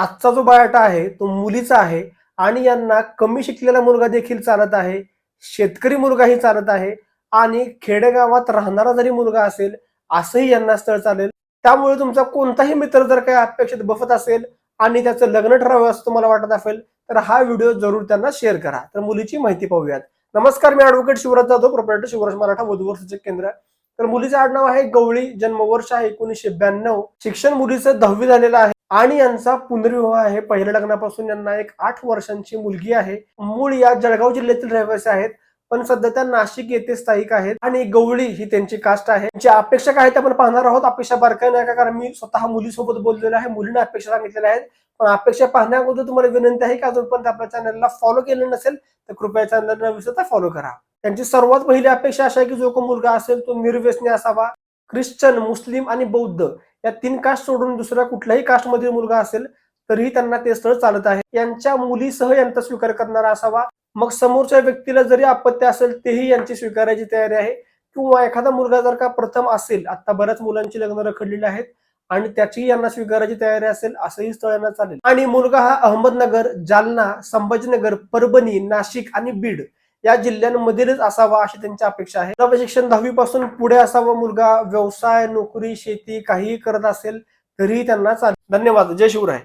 आजचा जो बायोटा आहे तो मुलीचा आहे आणि यांना कमी शिकलेला मुलगा देखील चालत आहे शेतकरी मुलगाही चालत आहे आणि खेडेगावात राहणारा जरी मुलगा असेल असंही यांना स्थळ चालेल. त्यामुळे तुमचा कोणताही मित्र जर काही अपेक्षित बसत असेल आणि त्याचं लग्न ठरावं असं तुम्हाला वाटत असेल तर हा व्हिडिओ जरूर त्यांना शेअर करा. तर मुलीची माहिती पाहूयात. नमस्कार मी ऍडव्होकेट शिवराज जाधव प्रोप्रायटर शिवराज मराठा वधूवर सूचक केंद्र. तर मुलीचं आडनाव आहे गवळी जन्मवर्ष आहे एकोणीसशे ब्याण्णव. शिक्षण मुलीचं दहावी झालेलं आहे. आणि यांचा पुनर्विवाह आहे. पहिल्या लग्नापासून यांना एक आठ वर्षांची मुलगी आहे. मूळ या जळगाव जिल्ह्यातील रहिवासी आहेत. पण सध्या त्या नाशिक येथे स्थायिक आहेत. आणि गवळी ही त्यांची कास्ट आहे. ज्या अपेक्षा काय आहेत आपण पाहणार आहोत. अपेक्षा बारकाई नाही का? कारण मी स्वतः मुलीसोबत बोललेलो आहे. मुलींना अपेक्षा सांगितलेल्या आहेत. पण अपेक्षा पाहण्याबद्दल तुम्हाला विनंती आहे की अजूनपर्यंत आपल्या चॅनलला फॉलो केलं नसेल तर कृपया चॅनलला विसरता फॉलो करा. त्यांची सर्वात पहिली अपेक्षा अशा आहे की जो को मुलगा असेल तो निर्व्यसनी असावा. ख्रिश्चन मुस्लिम आणि बौद्ध या तीन कास्ट सोडून दुसऱ्या कुठल्याही कास्टमधील मुलगा असेल तरीही त्यांना ते स्थळ चालत आहे. यांच्या मुलीसह यांचा स्वीकार करणारा असावा. मग समोरच्या व्यक्तीला जरी आपत्ती असेल तेही यांची स्वीकारायची तयारी आहे. किंवा एखादा मुलगा जर का प्रथम असेल आता बऱ्याच मुलांची लग्न रखडलेली आहेत आणि त्याचीही यांना स्वीकारायची तयारी असेल असंही स्थळ यांना चालेल. आणि मुलगा हा अहमदनगर जालना संभाजीनगर परभणी नाशिक आणि बीड या जिल्ह्यांमधीलच असावा अशी त्यांची अपेक्षा आहे. शिक्षण दहावी पासून पुढे असावा मुलगा व्यवसाय नोकरी शेती काहीही करत असेल तरीही त्यांना चालेल. धन्यवाद. जय शिवराय.